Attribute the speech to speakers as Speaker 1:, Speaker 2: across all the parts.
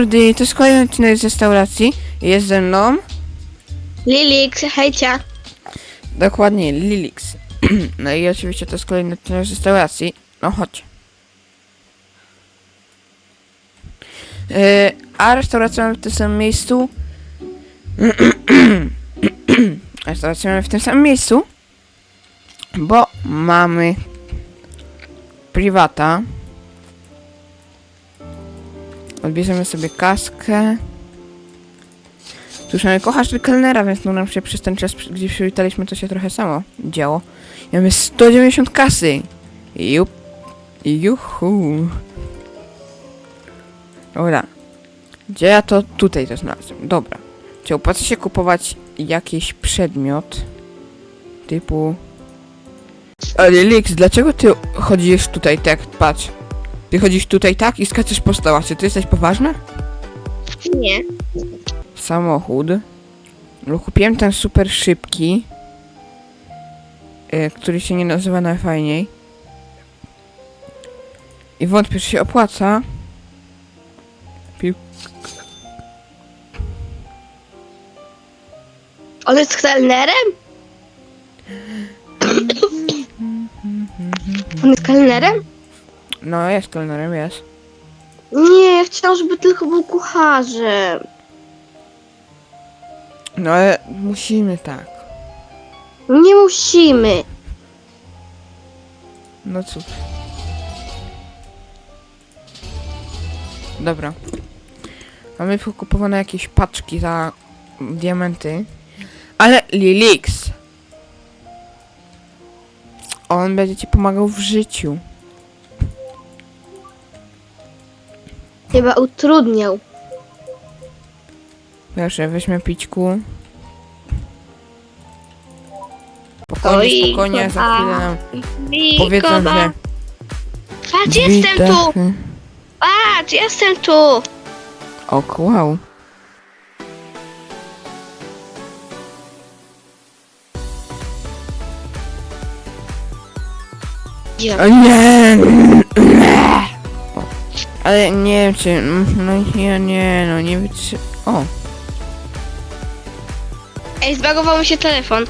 Speaker 1: mordy, to jest kolejny odcinek z restauracji. Jest ze mną,
Speaker 2: Lilix, hejcia.
Speaker 1: dokładnie, Lilix. no i oczywiście to jest kolejny odcinek z restauracji. No chodź. Yy, a restaurację mamy w tym samym miejscu. restaurację mamy w tym samym miejscu. Bo mamy privata. Odbierzemy sobie kaskę. Mamy kochasz kelnera, więc no nam się przez ten czas, gdzie przywitaliśmy, to się trochę samo działo. Mamy 190 kasy. Jup. Juhu. Dobra. Gdzie ja to tutaj to znalazłem? Dobra. Czy opłaca się kupować jakiś przedmiot? Typu... Ale Lix, dlaczego ty chodzisz tutaj tak? Patrz. Ty chodzisz tutaj tak i skaczesz po stołach. Czy ty jesteś poważna?
Speaker 2: Nie.
Speaker 1: samochód. No, kupiłem ten super szybki, y, który się nie nazywa najfajniej. I wątpię, czy się opłaca. Pił...
Speaker 2: On jest kelnerem? On jest kelnerem?
Speaker 1: No, jest kelnerem, jest.
Speaker 2: Nie, ja chciałam, żeby tylko był kucharzem.
Speaker 1: No, ale musimy tak.
Speaker 2: Nie musimy.
Speaker 1: No cóż. Dobra. Mamy kupowane jakieś paczki za diamenty. Ale Lilix. On będzie ci pomagał w życiu.
Speaker 2: Chyba utrudniał.
Speaker 1: Proszę, weźmy pićku. Spokojnie,
Speaker 2: Oj,
Speaker 1: spokojnie, za chwilę nam powiedzą, że...
Speaker 2: Patrz,
Speaker 1: drzwi,
Speaker 2: jestem tu!
Speaker 1: dachy-
Speaker 2: Patrz, jestem tu!
Speaker 1: O, wow.
Speaker 2: Ja.
Speaker 1: O nie! Ale nie wiem czy... No nie, nie, no nie wytrzy... O,
Speaker 2: Ej, zbagował mi się telefon.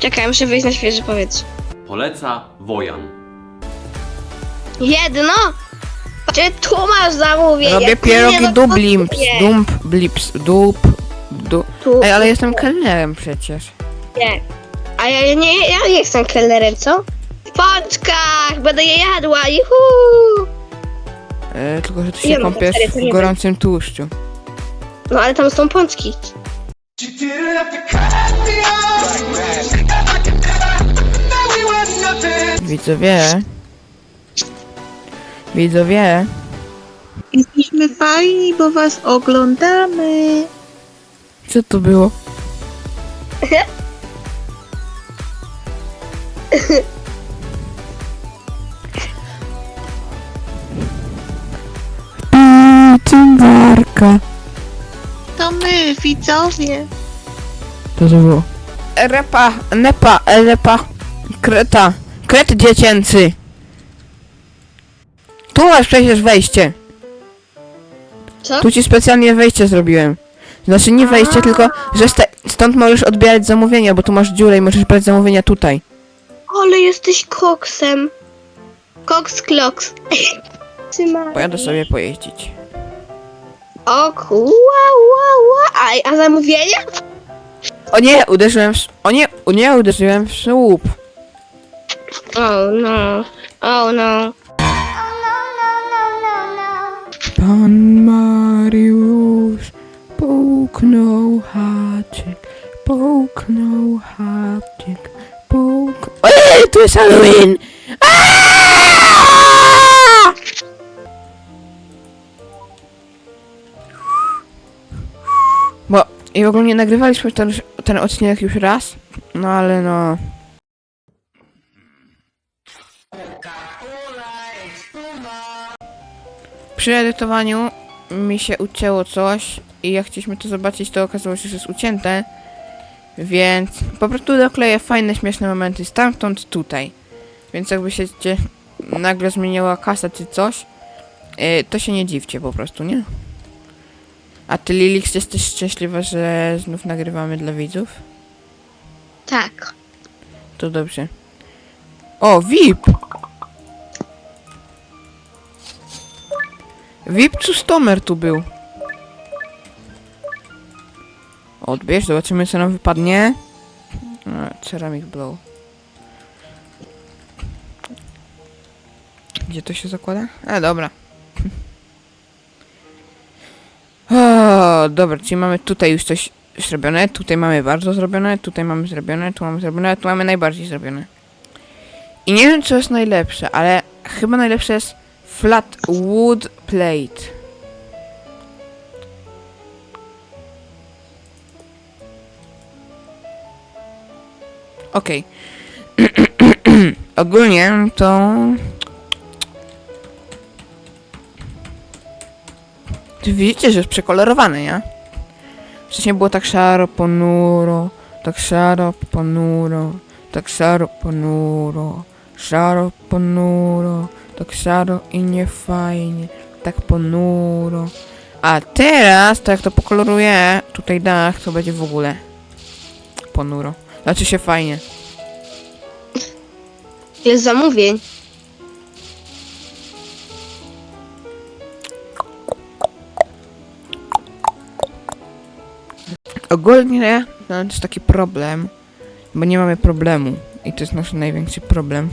Speaker 2: Czekaj, muszę wyjść na świeże powietrze.
Speaker 3: Poleca Wojan.
Speaker 2: Jedno! Czy tu masz zamówienie?
Speaker 1: robię
Speaker 2: Nie,
Speaker 1: pierogi dublips,
Speaker 2: nie.
Speaker 1: dump, blips, dup, du...
Speaker 2: Tu,
Speaker 1: Ej, ale jestem kelnerem przecież.
Speaker 2: nie. A ja nie, ja nie jestem kelnerem, co? W pączkach! Będę je jadła, juhu!
Speaker 1: E, tylko, że
Speaker 2: Nie
Speaker 1: się
Speaker 2: no,
Speaker 1: kąpiesz
Speaker 2: to nie
Speaker 1: w gorącym tłuszczu.
Speaker 2: No ale tam są pączki.
Speaker 1: Widzowie. Widzowie.
Speaker 4: Jesteśmy fajni, bo was oglądamy.
Speaker 1: Co to było? Cymbarka.
Speaker 4: To my, widzowie.
Speaker 1: To to było? Repa, nepa, repa, kreta, kret dziecięcy. Tu masz przecież wejście.
Speaker 2: Co?
Speaker 1: Tu ci specjalnie wejście zrobiłem. Znaczy nie wejście, tylko że sta- stąd możesz odbierać zamówienia, bo tu masz dziurę i możesz brać zamówienia tutaj.
Speaker 2: Ale jesteś koksem. Koks kloks. Trzymaj.
Speaker 1: Pojadę sobie pojeździć.
Speaker 2: O kuła, ła, ła. A, a zamówienie?
Speaker 1: O nie, uderzyłem w... O nie, o nie, uderzyłem w słup.
Speaker 2: Oh no. Oh no.
Speaker 1: Pan Mariusz połknął haczyk, połknął haczyk, połknął... Ej, tu jest Halloween! Aaaa! I ogólnie nagrywaliśmy ten, ten odcinek już raz, no ale no... Przy edytowaniu mi się ucięło coś i jak chcieliśmy to zobaczyć, to okazało się, że jest ucięte. Więc po prostu dokleję fajne, śmieszne momenty stamtąd tutaj. Więc jakby się nagle zmieniała kasa czy coś, yy, to się nie dziwcie po prostu, nie? A ty, Lilix, jesteś szczęśliwa, że znów nagrywamy dla widzów?
Speaker 2: Tak.
Speaker 1: To dobrze. O, VIP! VIP Customer tu był. Odbierz, zobaczymy co nam wypadnie. A, ceramic blow. Gdzie to się zakłada? A, dobra. O, dobra, czyli mamy tutaj już coś zrobione, tutaj mamy bardzo zrobione, tutaj mamy zrobione, tu mamy zrobione, tu mamy najbardziej zrobione. I nie wiem co jest najlepsze, ale chyba najlepsze jest flat wood plate. Okej. Ogólnie to... widzicie, że jest przekolorowane, nie? Wcześniej było tak szaro, ponuro, tak szaro, ponuro, tak szaro, ponuro, szaro, ponuro, tak szaro i niefajnie, tak ponuro. A teraz, jak to pokoloruję, tutaj dach, to będzie w ogóle ponuro. Znaczy się fajnie.
Speaker 2: Ile zamówień?
Speaker 1: Ogólnie no, to jest taki problem, bo nie mamy problemu. I to jest nasz największy problem.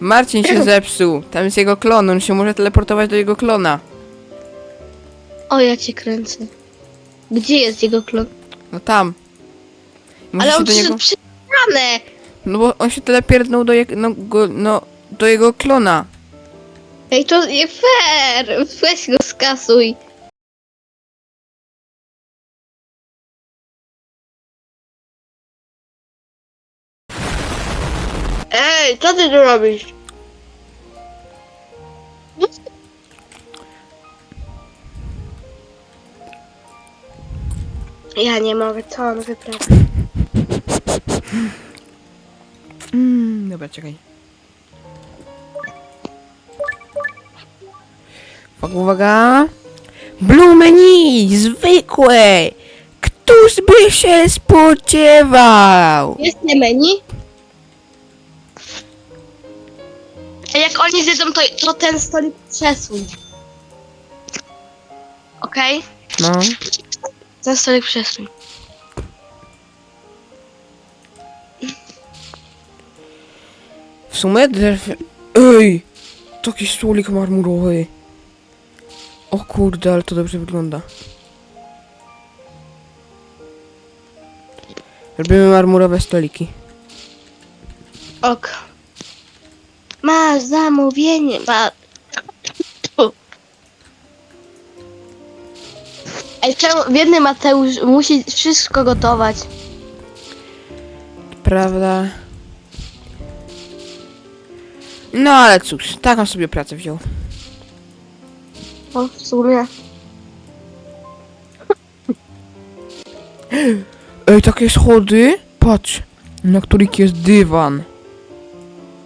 Speaker 1: Marcin się zepsuł. Tam jest jego klon, on się może teleportować do jego klona.
Speaker 2: O, ja cię kręcę. Gdzie jest jego klon?
Speaker 1: No tam. Może
Speaker 2: Ale
Speaker 1: się
Speaker 2: on
Speaker 1: do niego...
Speaker 2: przyszedł przyjechane.
Speaker 1: No bo on się telepierdnął do, jego, no, go, no, do jego klona.
Speaker 2: Ej, to nie fair. Weź go skasuj. Ej, co ty tu robisz? Ja nie mogę, co on wyprawia?
Speaker 1: Mm, dobra, czekaj. Uwaga, uwaga. Blue menu, zwykłe. Któż by się spodziewał?
Speaker 2: Jest nie menu? Jak oni zjedzą, to, to ten stolik przesuń. Okej?
Speaker 1: No.
Speaker 2: Ten stolik przesuń.
Speaker 1: W sumie drzew... Ej! Taki stolik marmurowy. O kurde, ale to dobrze wygląda. Robimy marmurowe stoliki.
Speaker 2: Ok. Masz zamówienie, ma... Ej, czemu biedny Mateusz musi wszystko gotować?
Speaker 1: Prawda? No ale cóż, taką sobie pracę wziął.
Speaker 2: O, w sumie.
Speaker 1: Ej, takie schody? Patrz, na których jest dywan.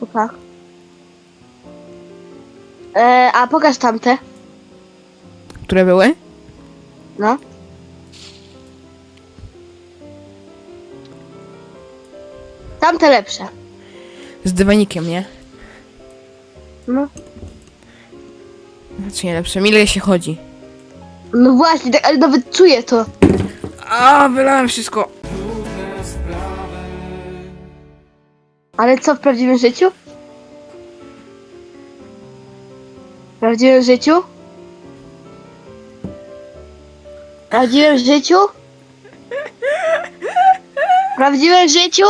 Speaker 2: No tak. E, a pokaż tamte.
Speaker 1: Które były?
Speaker 2: No. Tamte lepsze.
Speaker 1: Z dywanikiem, nie?
Speaker 2: No.
Speaker 1: Znaczy nie lepsze, ile się chodzi.
Speaker 2: No właśnie, tak, ale nawet czuję to.
Speaker 1: A, wylałem wszystko.
Speaker 2: Ale co w prawdziwym życiu? W prawdziwym życiu? W prawdziwym życiu? W prawdziwym życiu?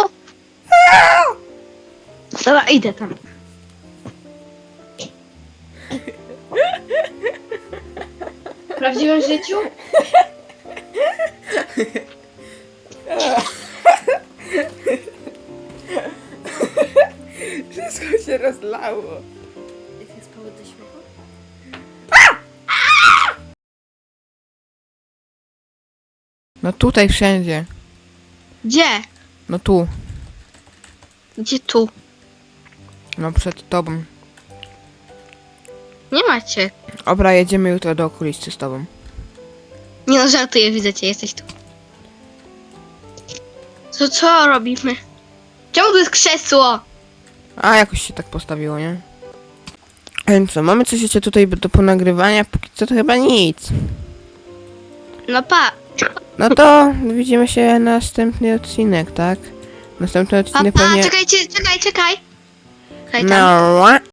Speaker 2: Dobra, idę tam. W prawdziwym życiu?
Speaker 1: Wszystko się rozlało. No tutaj wszędzie.
Speaker 2: Gdzie?
Speaker 1: No tu.
Speaker 2: Gdzie tu?
Speaker 1: No przed tobą.
Speaker 2: Nie macie.
Speaker 1: Dobra, jedziemy jutro do okulisty z tobą.
Speaker 2: Nie no, żartuję, widzę cię, jesteś tu. Co, co robimy? Czemu tu jest krzesło?
Speaker 1: A, jakoś się tak postawiło, nie? Więc co, mamy coś jeszcze tutaj do ponagrywania? Póki co to chyba nic.
Speaker 2: No pa.
Speaker 1: No to widzimy się następny odcinek, tak? Następny
Speaker 2: Pa,
Speaker 1: odcinek
Speaker 2: pa,
Speaker 1: pewnie...
Speaker 2: czekajcie, czekaj, czekaj. Czekaj tam.
Speaker 1: No,